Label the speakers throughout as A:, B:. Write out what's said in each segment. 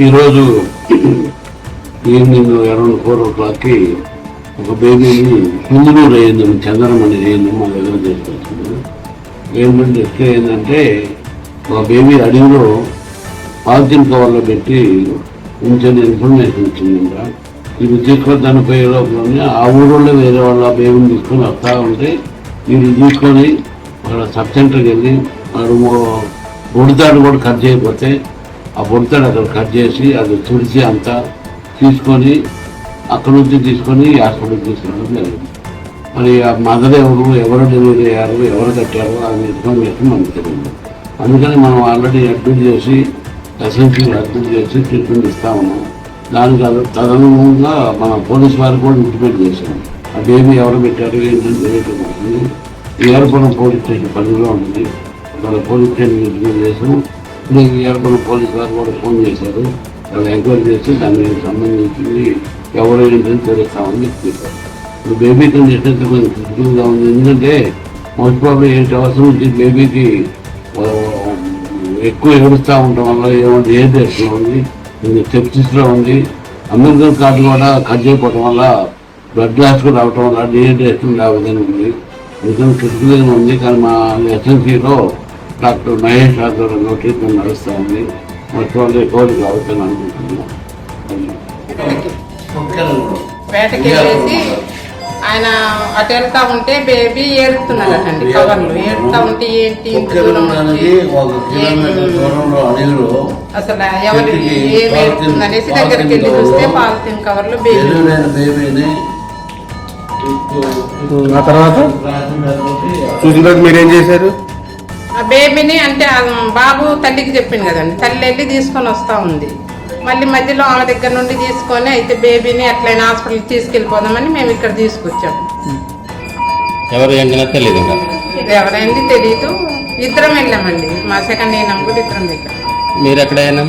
A: ఈరోజు evening around four ఓ క్లాక్కి ఒక బేబీని హిందూరు అయ్యింది చంద్రమణి అయ్యింది మా దగ్గర తీసుకొచ్చింది. ఏంటంటే ఎక్కడ ఏంటంటే ఒక బేబీ అడవిలో పాలిథిన్ కవర్లో పెట్టి ఉంచిన ఇన్ఫర్మేషన్ ఇచ్చిందంట. ఇది తీసుకొని పోయే లోపలనే ఆ ఊళ్ళో వేరే వాళ్ళ బేబీని తీసుకొని వస్తా ఉంటే వీళ్ళు తీసుకొని అక్కడ సబ్ సెంటర్కి వెళ్ళి వాడు ఉడతాడు కూడా కట్ చేయకపోతే ఆ బొడతాడు అక్కడ కట్ చేసి అది తుడిచి అంతా తీసుకొని అక్కడ నుంచి తీసుకొని హాస్పిటల్ తీసుకురావడం జరిగింది. మరి ఆ మదర్ ఎవరు ఎవరు డెలివరీ అయ్యారు ఎవరు కట్టారు అని ఇన్ఫర్మేషన్ మనకు తెలియదు. అందుకని మనం ఆల్రెడీ అడ్మిట్ చేసి ఎస్ఎన్సీ అడ్మిట్ చేసి ట్రీట్మెంట్ ఇస్తా ఉన్నాం. దానికి తదనుగుణంగా మన పోలీస్ వారికి కూడా ఇంటిమేట్ చేశాం ఆ బేబీ ఎవరు పెట్టారు ఏంటని తెలియకపోతుంది ఏర్పడం పోలీస్ స్టేషన్ పనిలో ఉంది. వాళ్ళ పోలీస్ స్టేషన్ ఇంటిమేట్ చేసాం ఇప్పుడే ఏర్పడిన పోలీస్ వారు కూడా ఫోన్ చేశారు. వాళ్ళు ఎంక్వైరీ చేసి దానికి సంబంధించి ఎవరు ఏంటని తెలుస్తామని చెప్పారు. ఇప్పుడు బేబీ కండిషన్ కొంచెం క్రిటికల్గా ఉంది. ఎందుకంటే మోస్ట్ ప్రాబ్లం ఏంటి అవసరం నుంచి బేబీకి ఎక్కువ ఏడుస్తూ ఉండటం వల్ల ఏమంటే ఏ దేశంలో ఉంది సెప్సిస్లో ఉంది అమెరికన్ కార్డు కూడా కట్ చేయకపోవడం వల్ల బ్లడ్ గ్లాస్ కూడా రావటం వల్ల డిహైడ్రేషన్ రావదని ఉంది. అందుకని క్రిటికల్గా ఉంది. కానీ మా ఎస్ఎన్సీలో డాక్టర్ మహేష్ ఆధ్వర్యంలో ట్రీట్మెంట్ నడుస్తూ ఉంది ప్రాబ్లం ఎక్కువ కావచ్చని అనుకుంటున్నాం.
B: వేటకి వెళ్ళేసి ఆయన అటు వెళ్తా ఉంటే బేబీ ఏడుతున్నాడటండి కవర్లు. ఏడుతా ఉంటే ఏంటి అసలు ఎవరు ఏం ఏడుతుంది అనేసి దగ్గరికి వెళ్ళి చూస్తే పాలిథిన్ కవర్లు బేబీ.
C: ఆ తర్వాత? చూసిన తర్వాత మీరేం చేశారు?
B: ఆ బేబీని అంటే బాబు తల్లికి చెప్పింది కదండి. తల్లి వెళ్ళి తీసుకొని వస్తా ఉంది. మళ్ళీ మధ్యలో ఆమె దగ్గర నుండి తీసుకొని అయితే బేబీని ఎట్లయినా హాస్పిటల్కి తీసుకెళ్ళిపోదామని మేము ఇక్కడ తీసుకొచ్చాం.
D: ఎవరు ఏంటనే తెలియదు ఇంకా.
B: ఎవరైంది తెలీదు. ఇద్దరం వెళ్ళామండి. మా సెకండ్ అయినా కూడా ఇద్దరం వెళ్ళాం.
D: మీరు ఎక్కడైనా?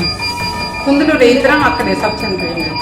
B: కుందులూరు ఇద్దరం అక్కడే సబ్ సెంటర్ వెళ్ళాం